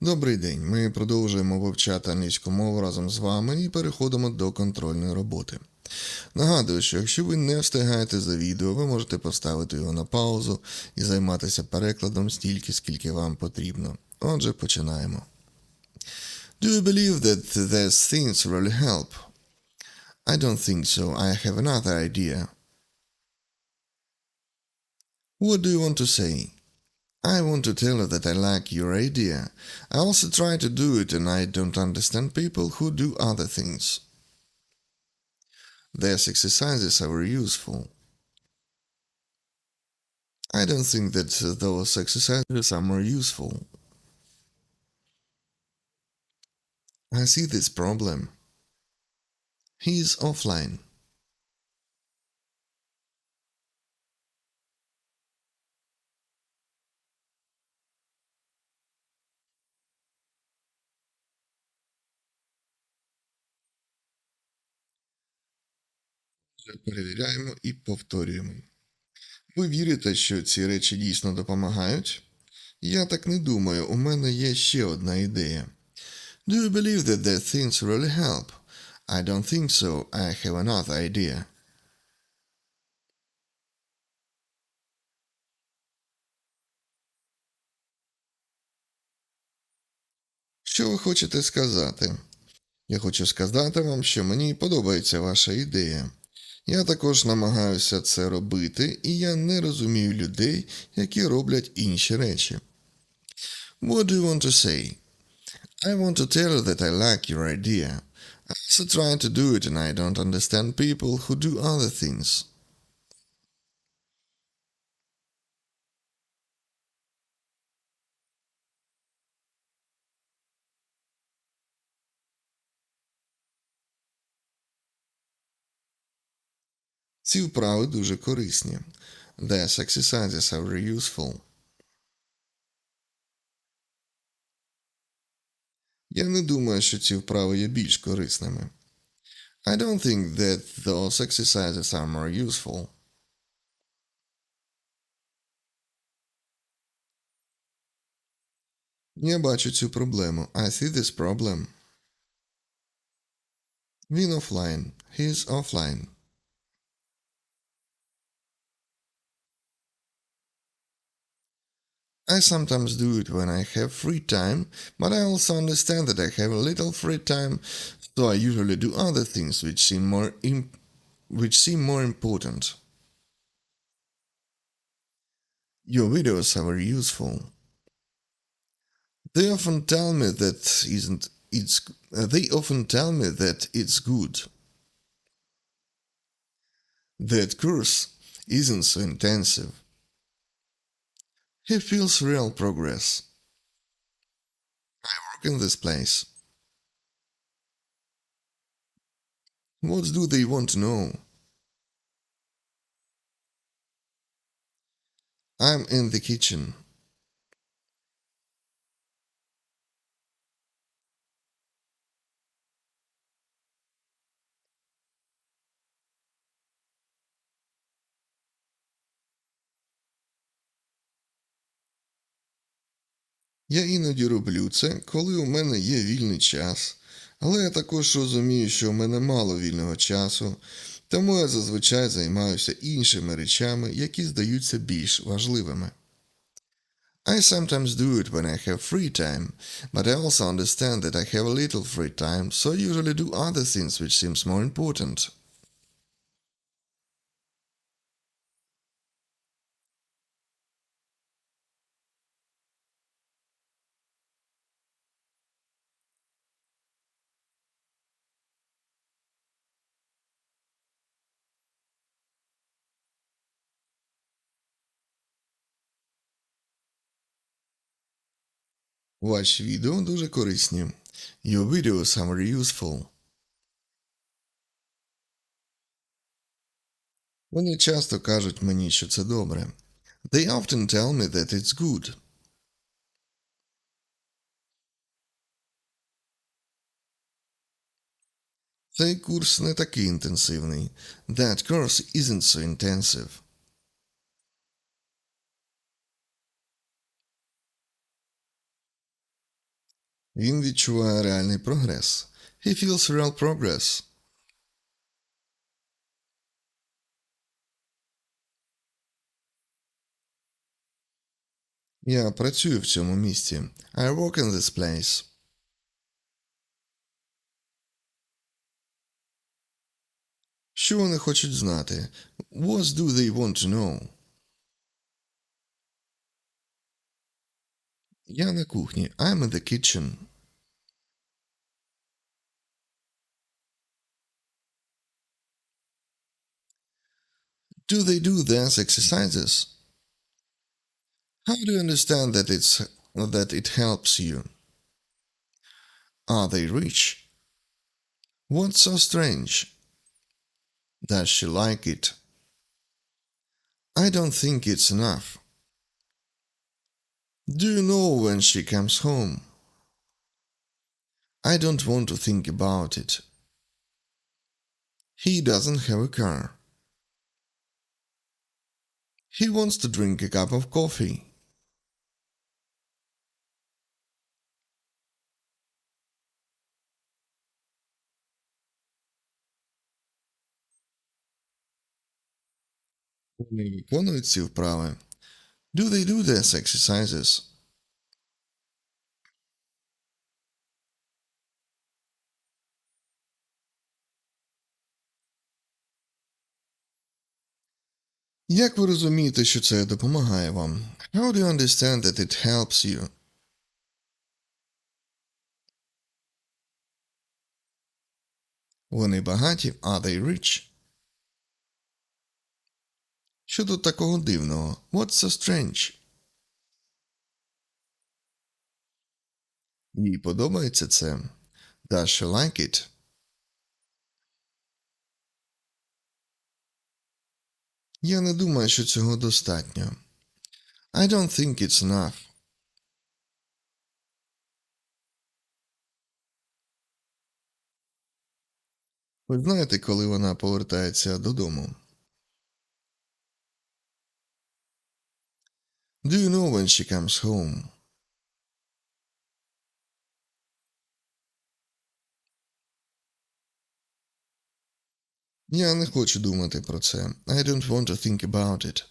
Добрий день. Ми продовжуємо вивчати англійську мову разом з вами і переходимо до контрольної роботи. Нагадую, що якщо ви не встигаєте за відео, ви можете поставити його на паузу і займатися перекладом стільки, скільки вам потрібно. Отже, починаємо. Do you believe that these things really help? I don't think so. I have another idea. What do you want to say? I want to tell you that I like your idea. I also try to do it and I don't understand people who do other things. These exercises are very useful. I don't think that uh, those exercises are more useful. I see this problem. He is offline. Перевіряємо і повторюємо. Ви вірите, що ці речі дійсно допомагають? Я так не думаю, у мене є ще одна ідея. Do you believe that these things really help? I don't think so. I have another idea. Що ви хочете сказати? Я хочу сказати вам, що мені подобається ваша ідея. Я також намагаюся це робити, і я не розумію людей, які роблять інші речі. What do you want to say? I want to tell you that I like your idea. I also try to do it and I don't understand people who do other things. Ці вправи дуже корисні. These exercises are very useful. Я не думаю, що ці вправи є більш корисними. I don't think that those exercises are more useful. Я бачу цю проблему. I see this problem. Він офлайн. He's offline. I sometimes do it when I have free time, but I also understand that I have a little free time, so I usually do other things which seem more imp- which seem more important. Your videos are very useful. They often tell me that isn't it's uh, they often tell me that it's good. That course isn't so intensive. He feels real progress. I work in this place. What do they want to know? I'm in the kitchen. Я іноді роблю це, коли у мене є вільний час, але я також розумію, що у мене мало вільного часу, тому я зазвичай займаюся іншими речами, які здаються більш важливими. I sometimes do it when I have free time, but I also understand that I have a little free time, so I usually do other things which seems more important. Ваші відео дуже корисні. Your videos are very useful. Вони часто кажуть мені, що це добре. They often tell me that it's good. Цей курс не такий інтенсивний. That course isn't so intensive. Він відчуває реальний прогрес. He feels real progress. Я працюю в цьому місці. I work in this place. Що вони хочуть знати? What do they want to know? Я на кухні. I'm in the kitchen. Do they do dance exercises? How do you understand that it's that it helps you? Are they rich? What's so strange? Does she like it? I don't think it's enough. Do you know when she comes home? I don't want to think about it. He doesn't have a car. He wants to drink a cup of coffee. Вони виконують ці вправи. Do they do these exercises? Як ви розумієте, що це допомагає вам? How do you understand that it helps you? Вони багаті, are they rich? Що тут такого дивного? What's so strange? Їй подобається це. Does she like it? Я не думаю, що цього достатньо. I don't think it's enough. Ви знаєте, коли вона повертається додому? Do you know when she comes home? Я не хочу думати про це. I don't want to think about it.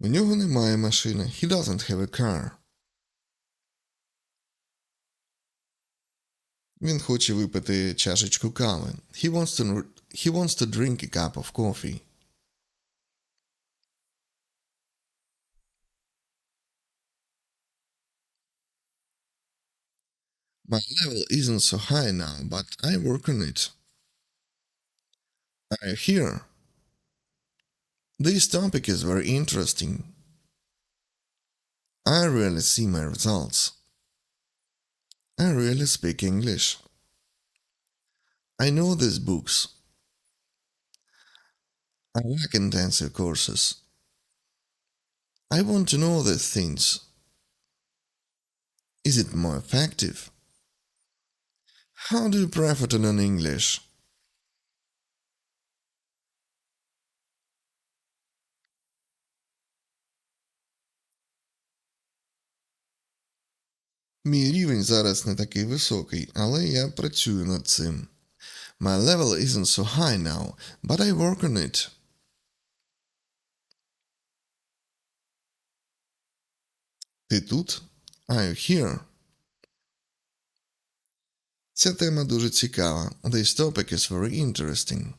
У нього немає машини. He doesn't have a car. Він хоче випити чашечку кави. He wants to, he wants to drink a cup of coffee. My level isn't so high now, but I work on it. I hear. This topic is very interesting. I really see my results. I really speak English. I know these books. I like intensive courses. I want to know these things. Is it more effective? How do you prefer to learn English? Мій рівень зараз не такий високий, але я працюю над цим. My level isn't so high now, but I work on it. тут? Are you here? Ця тема дуже цікава. This topic is very interesting.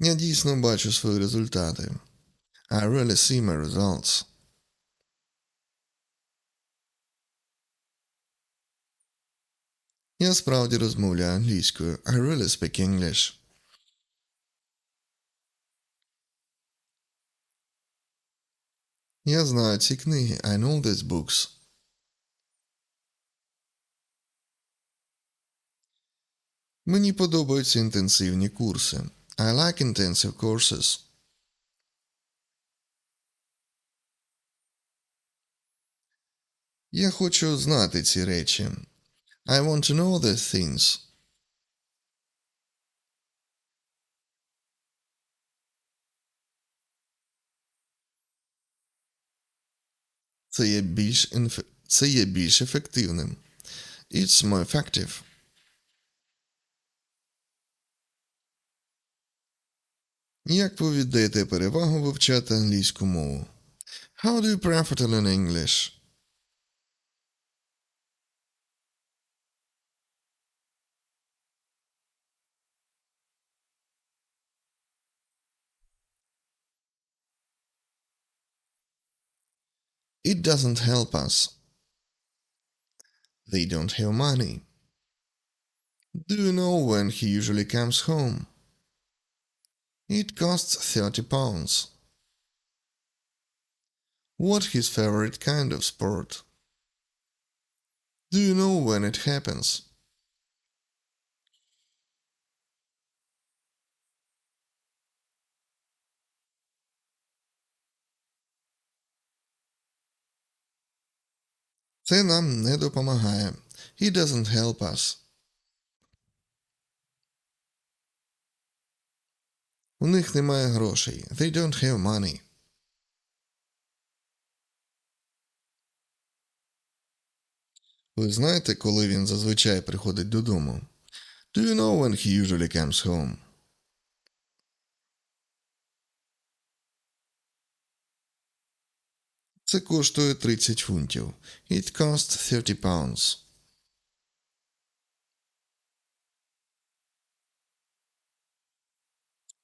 Я дійсно бачу свої результати. I really see my results. Я справді розмовляю англійською. I really speak English. Я знаю ці книги. I know these books. Мені подобаються інтенсивні курси. I like intensive courses. Я хочу знати ці речі. I want to know these things. Це є більш, інф... це є більш ефективним. It's more effective. Як ви віддаєте перевагу вивчати англійську мову? How do you prefer to learn English? It doesn't help us. They don't have money. Do you know when he usually comes home? It costs 30 pounds. What his favorite kind of sport? Do you know when it happens? Це нам не допомагає. He doesn't help us. У них немає грошей. They don't have money. Ви знаєте, коли він зазвичай приходить додому? Do you know when he usually comes home? Це коштує 30 фунтів. It costs 30 pounds.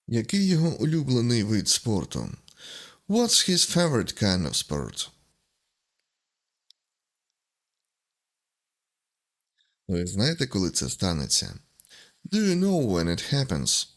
Який його улюблений вид спорту? What's his favorite kind of sport? Ви знаєте, коли це станеться? Do you know when it happens?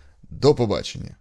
До побачення!